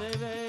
செவே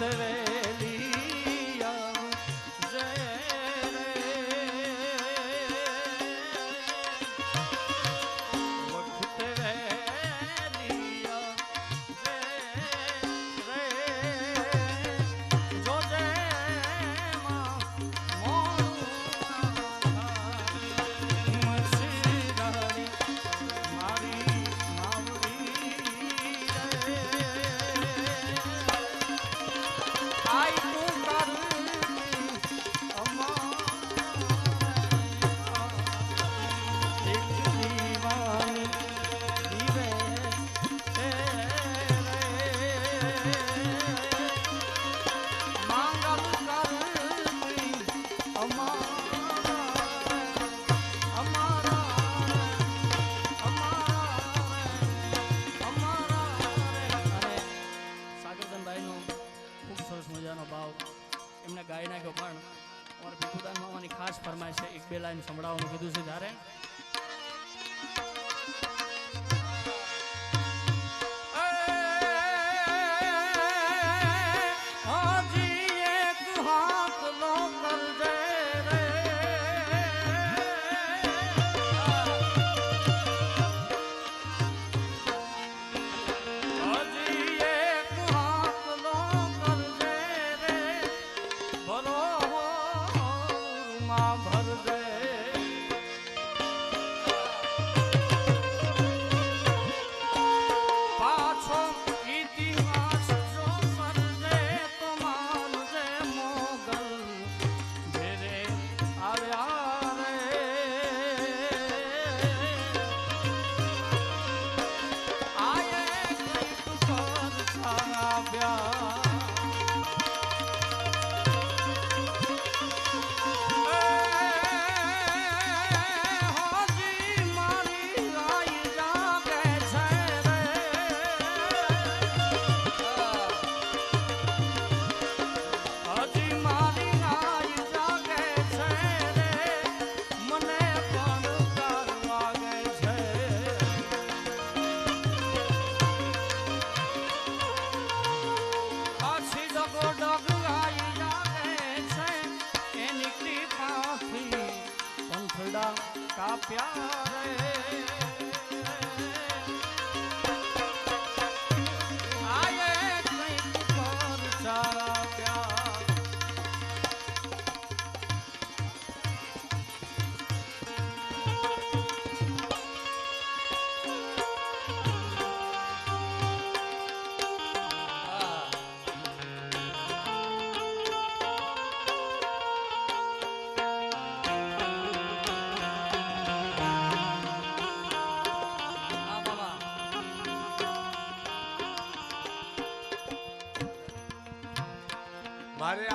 ಮಾತವೇ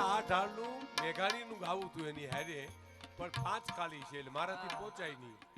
આ ઢાળનું મેઘાણીનું ગાવું હતું એની હેરે, પણ પાંચ ખાલી છે એટલે મારાથી પહોંચાય નહીં.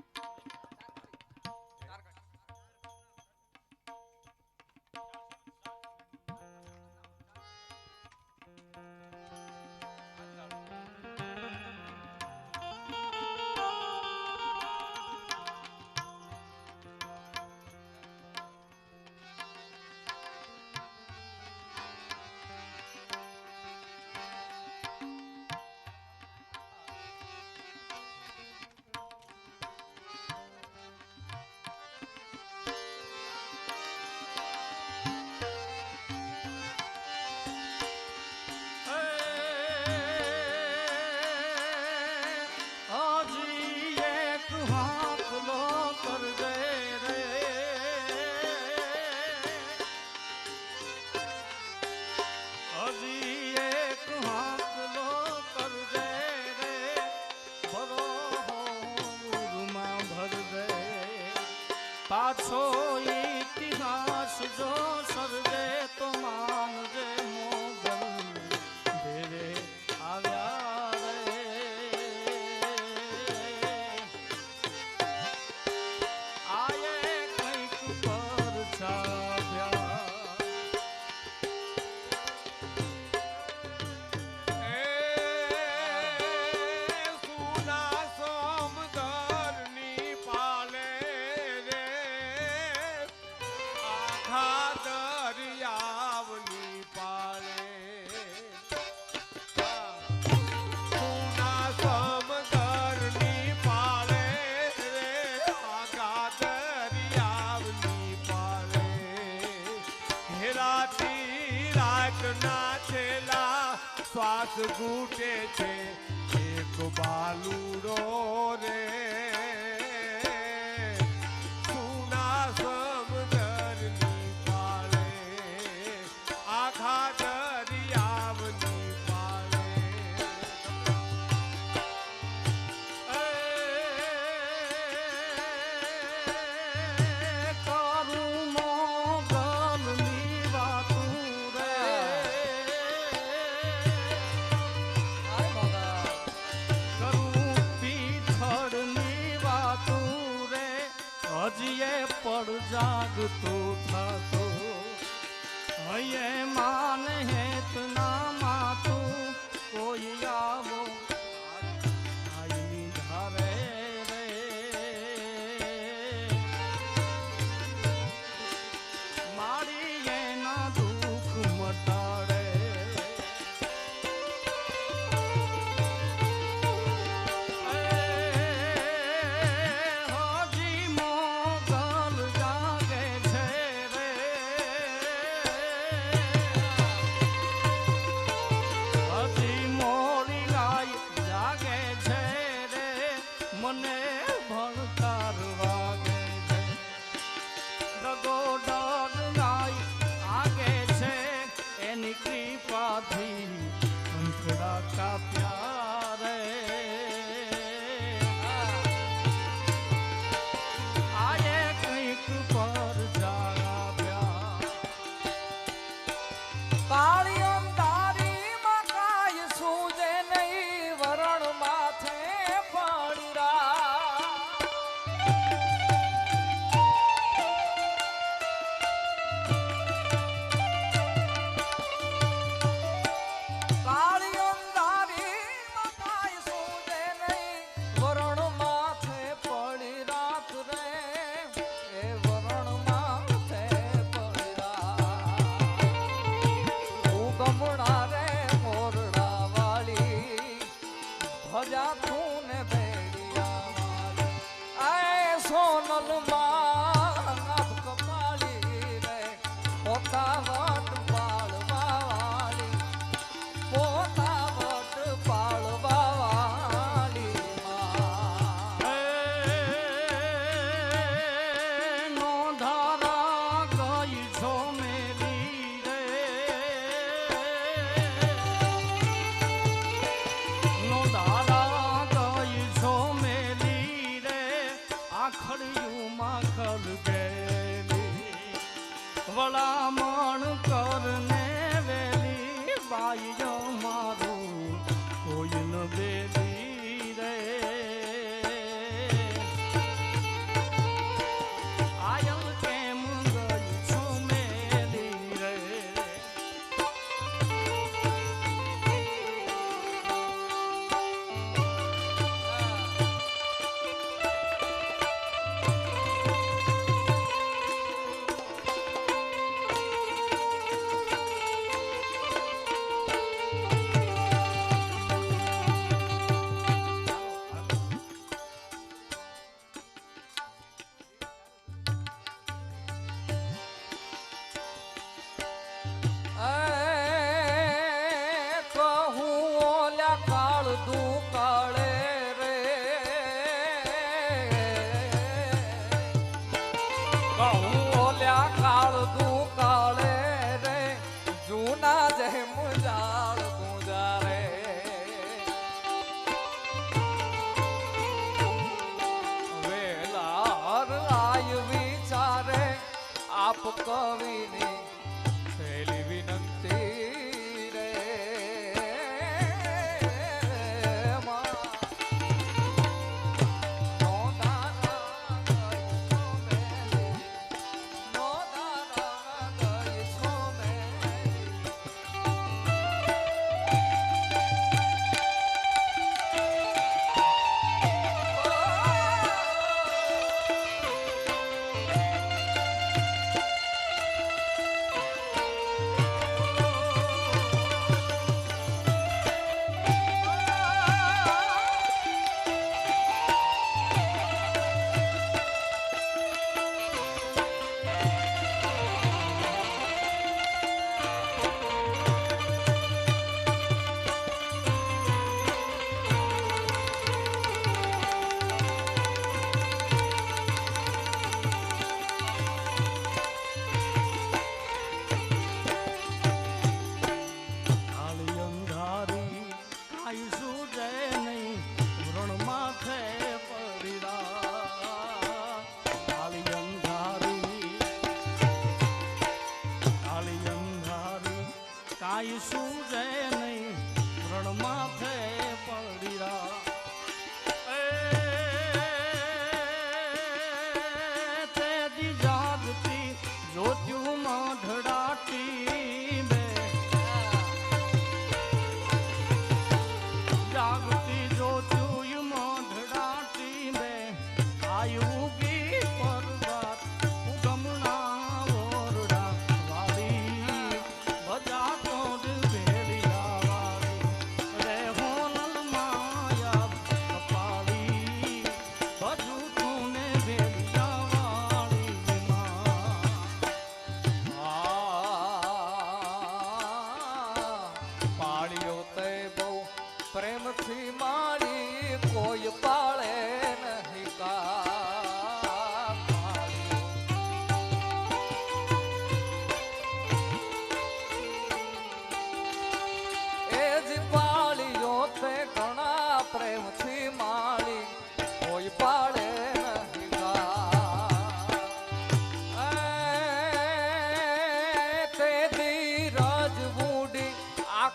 মনে આપ I'll pay.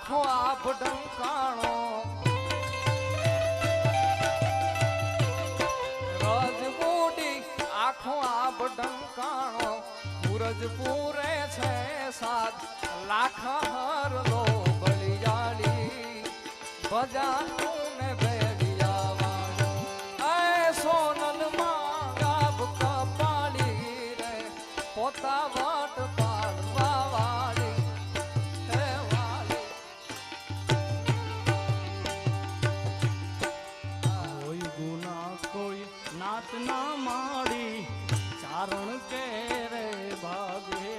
આખો આભ ઢંકાણો રજપૂડી આખો આભ ઢંકાણો પૂરજ પૂરે છે સાત લાખ હરલો બલિયાળી ભજા નાતના માડી ચારણ કે રે ભાગે